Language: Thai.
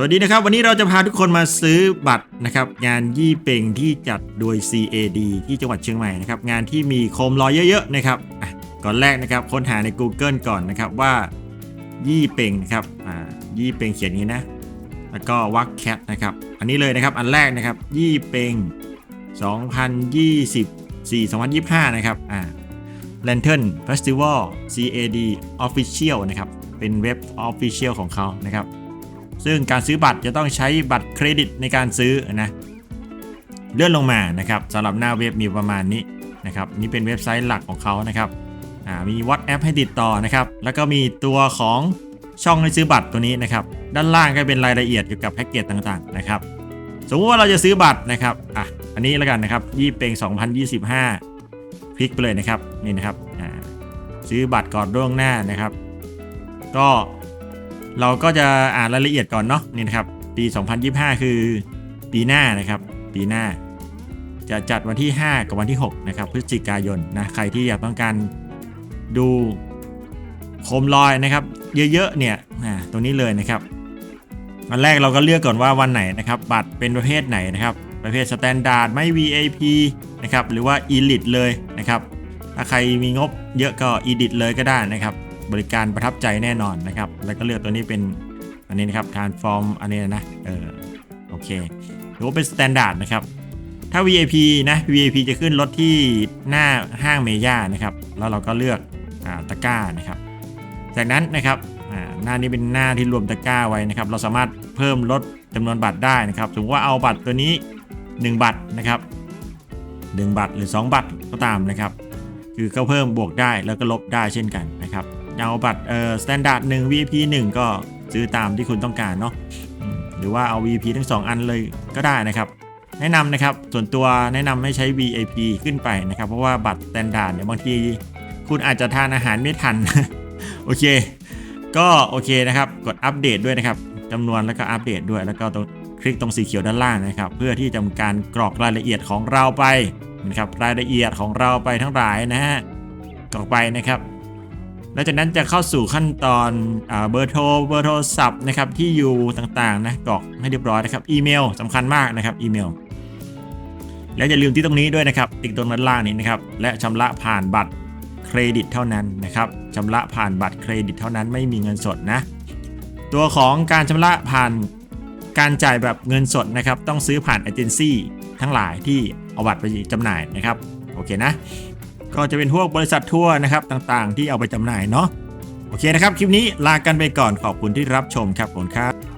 สวัสดีนะครับ วันนี้เราจะพาทุกคนมาซื้อบัตรนะครับ งานยี่เป่งที่จัดโดย CAD ที่จังหวัดเชียงใหม่นะครับ งานที่มีโคมลอยเยอะๆนะครับอะก่อนแรกนะครับค้นหาใน Google ก่อนนะครับว่า ยี่เป่งนะครับอ่ายี่เป่งเขียนอย่างนี้นะ แล้วก็วักแคทนะครับ อันนี้เลยนะครับอันแรกนะครับ ยี่เป่ง2024 2025 นะครับอ่า Lantern Festival CAD Official นะครับ เป็นเว็บ Official ของเขานะครับ ซึ่งการซื้อบัตรจะต้องใช้บัตรเครดิตในการซื้อนะเลื่อนลงมานะครับสำหรับหน้าเว็บมีประมาณนี้นะครับนี่เป็นเว็บไซต์หลักของเขานะครับมี WhatsApp ให้ติดต่อนะครับแล้วก็มีตัวของช่องให้ซื้อบัตรตัวนี้นะครับด้านล่างก็เป็นรายละเอียดเกี่ยวกับแพ็กเกจต่างๆนะครับสมมติว่าเราจะซื้อบัตรนะครับอะอันนี้แล้วกันนะครับยี่เปง2025คลิกไปเลยนะครับนี่นะครับซื้อบัตรก่อนล่วงหน้านะครับ ก็ เราก็จะอ่านรายละเอียดก่อนเนาะนี่นะครับ ปี 2025 คือปีหน้านะครับ ปีหน้า จะจัดวันที่ 5 กับวันที่ 6 นะครับ พฤศจิกายนนะ ใครที่อยากต้องการดูโคมลอยนะครับ เยอะๆเนี่ยตรงนี้เลยนะครับวันแรกเราก็เลือกก่อนว่าวันไหนนะครับ บัตรเป็นประเภทไหนนะครับ ประเภทสแตนดาร์ดไม่ VIP นะครับ หรือว่า Elite เลยนะครับ ถ้าใครมีงบเยอะก็ Edit เลยก็ได้นะครับ บริการประทับใจแน่นอนนะครับ แล้วก็เลือกตัวนี้เป็นอันนี้นะครับ transform อันนี้นะ เออ โอเคหรือว่าเป็น standard นะครับ ถ้า VIP นะ VIP จะขึ้นรถที่หน้าห้างเมย่านะครับ แล้วเราก็เลือกอตะกร้านะครับ จากนั้นนะครับหน้านี้เป็นหน้าที่รวมตะกร้าไว้นะครับ เราสามารถเพิ่มลดจำนวนบัตรได้นะครับสมมติว่าเอาบัตรตัวนี้ 1 บัตรนะครับ1บัตรหรือ 2 บัตรก็ตามนะครับ คือก็เพิ่มบวกได้แล้วก็ลบได้เช่นกันนะครับ เอาบัตรเอ่อ standard 1 VIP 1 ก็ซื้อตามที่คุณต้องการเนาะหรือว่าเอา VIP ทั้ง 2 อันเลยก็ได้นะครับ แนะนำนะครับส่วนตัวแนะนำให้ใช้ VIP ขึ้นไปนะครับ เพราะว่าบัตร standard เนี่ยบางทีคุณอาจจะทานอาหารไม่ทัน โอเค ก็โอเคนะครับ กดอัปเดตด้วยนะครับจำนวนแล้วก็อัปเดตด้วย แล้วก็ตรงคลิกตรงสีเขียวด้านล่างนะครับ เพื่อที่จะทำการกรอกรายละเอียดของเราไปนะครับรายละเอียดของเราไปทั้งหลายนะฮะกรอกไปนะครับ แล้วจากนั้นจะเข้าสู่ขั้นตอนอเบอร์โทรเบอร์โทรศัพท์นะครับที่อยู่ต่างๆนะกรอกให้เรียบร้อยนะครับอีเมลสำคัญมากนะครับอีเมล แล้วอย่าลืมที่ตรงนี้ด้วยนะครับติ๊กตรงด้านล่างนี้นะครับและชำระผ่านบัตรเครดิตเท่านั้นนะครับชำระผ่านบัตรเครดิตเท่านั้นไม่มีเงินสดนะตัวของการชำระผ่านการจ่ายแบบเงินสดนะครับต้องซื้อผ่านเอเจนซี่ทั้งหลายที่เอาบัตรไปจำหน่ายนะครับโอเคนะ ก็จะเป็นพวกบริษัททัวร์นะครับต่างๆ ที่เอาไปจำหน่ายเนาะโอเคนะครับ คลิปนี้ลากันไปก่อนขอบคุณที่รับชมครับผมครับ